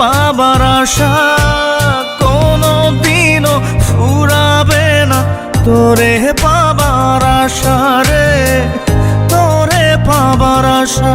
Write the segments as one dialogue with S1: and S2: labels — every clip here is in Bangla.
S1: পাবার আশা কোনো দিনও ফুরাবে না। তোরে পাবার আশা রে তোরে পাবার আশা।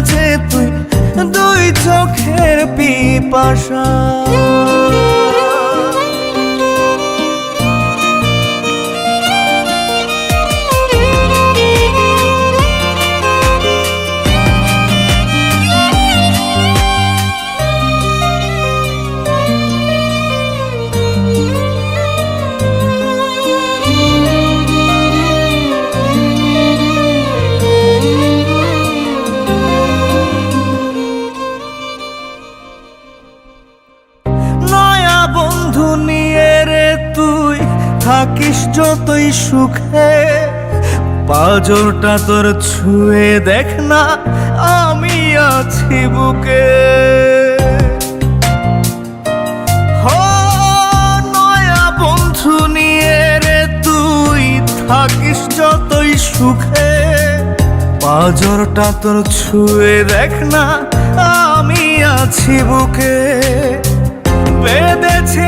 S1: যে তুই দুই চোখের পিপাসা। থাকিস যতই সুখে, পাজরটা তোর ছুঁয়ে দেখ না, আমি আছি বুকে। বন্ধু নিয়ে রে তুই থাকিস যতই সুখে, পাজরটা তোর ছুঁয়ে দেখ না, আমি আছি বুকে। বেঁধেছিলাম